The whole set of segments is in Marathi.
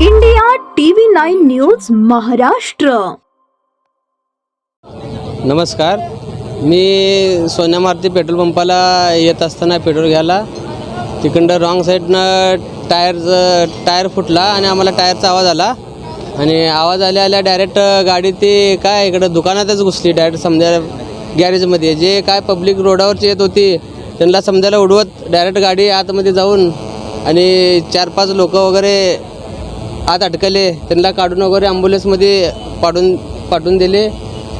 India TV nine news Maharashtra. नमस्कार. मी सोन्या मारुती पेट्रोल पंपाला येत असताना पेट्रोल घ्यायला. तिकडं रॉंग साईडनं टायरचं टायर फुटला आणि आम्हाला टायरचा आवाज आला. आणि आवाज आल्या आल्या डायरेक्ट गाडी ती काय इकडं दुकानातच घुसली डायरेक्ट समजा गॅरेजमध्ये जे काय पब्लिक रोडावरची येत होती त्यांना समजायला उडवत डायरेक्ट गाडी आतमध्ये जाऊन आणि चार पाच लोक वगैरे आत अटकले. त्यांना काढून वगैरे ॲम्ब्युलन्समध्ये पाठवून पाठवून दिले.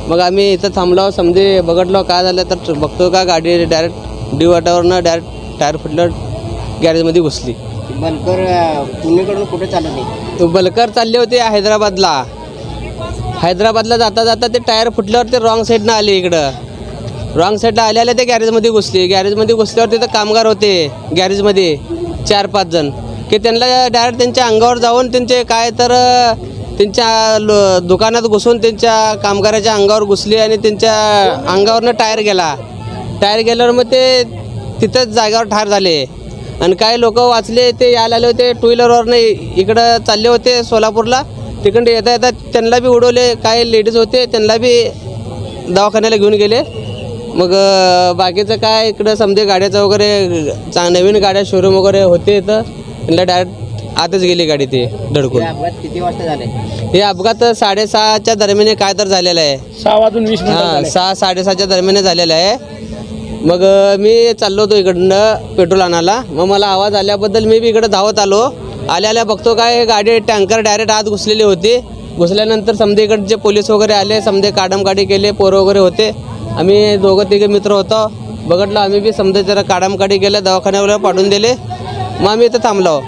मग आम्ही इथं थांबलो समजे बघटलो काय झालं तर बघतो का गाडी डायरेक्ट डी वाटावरनं डायरेक्ट टायर फुटलं गॅरेजमध्ये घुसली. बनकर पुणेकडून कुठे चालत नाही? तो बलकर चालले होते हैदराबादला. हैदराबादला जाता जाता ते टायर फुटल्यावर ते रॉंग साईडनं आले इकडं. रॉंग साईडला आले आले ते गॅरेजमध्ये घुसले. गॅरेजमध्ये घुसल्यावर तिथं कामगार होते गॅरेजमध्ये चार पाच जण. की त्यांना डायरेक्ट त्यांच्या अंगावर जाऊन त्यांचे काय तर त्यांच्या लो दुकानात घुसून त्यांच्या कामगाराच्या अंगावर घुसली आणि त्यांच्या अंगावरनं टायर गेला. टायर गेल्यावर मग ते तिथंच जागेवर ठार झाले. आणि काही लोक वाचले ते यायला आले होते टू व्हीलरवरनं इकडं चालले होते सोलापूरला. तिकडे येता येता त्यांना बी उडवले काही लेडीज होते त्यांना बी दवाखान्याला घेऊन गेले. मग बाकीचं काय इकडं समजे गाड्याचं वगैरे चा नवीन गाड्या शोरूम वगैरे होते इथं त्यांना डायरेक्ट आतच गेली गाडी ते धडकून. अपघात किती वाजता झाले? हे अपघात साडेसहाच्या दरम्यान काय तर झालेला आहे. सहा वाजून वीस हां सहा साडेसहाच्या दरम्यान झालेलं आहे. मग मी चाललो होतो इकडनं पेट्रोल आणायला. मग मला आवाज आल्याबद्दल मी बी इकडं धावत आलो. आल्या आल्या बघतो काय गाडी टँकर डायरेक्ट आत घुसलेली होती. घुसल्यानंतर समजे इकडचे पोलीस वगैरे आले समजे काडमकाडी केले पोरं वगैरे होते. आम्ही दोघं तिघे मित्र होतो. बघितलं आम्ही बी समजा जरा काढमकाढी केलं दवाखान्यावर पाठवून दिले. मग आम्ही इथं थांबलो.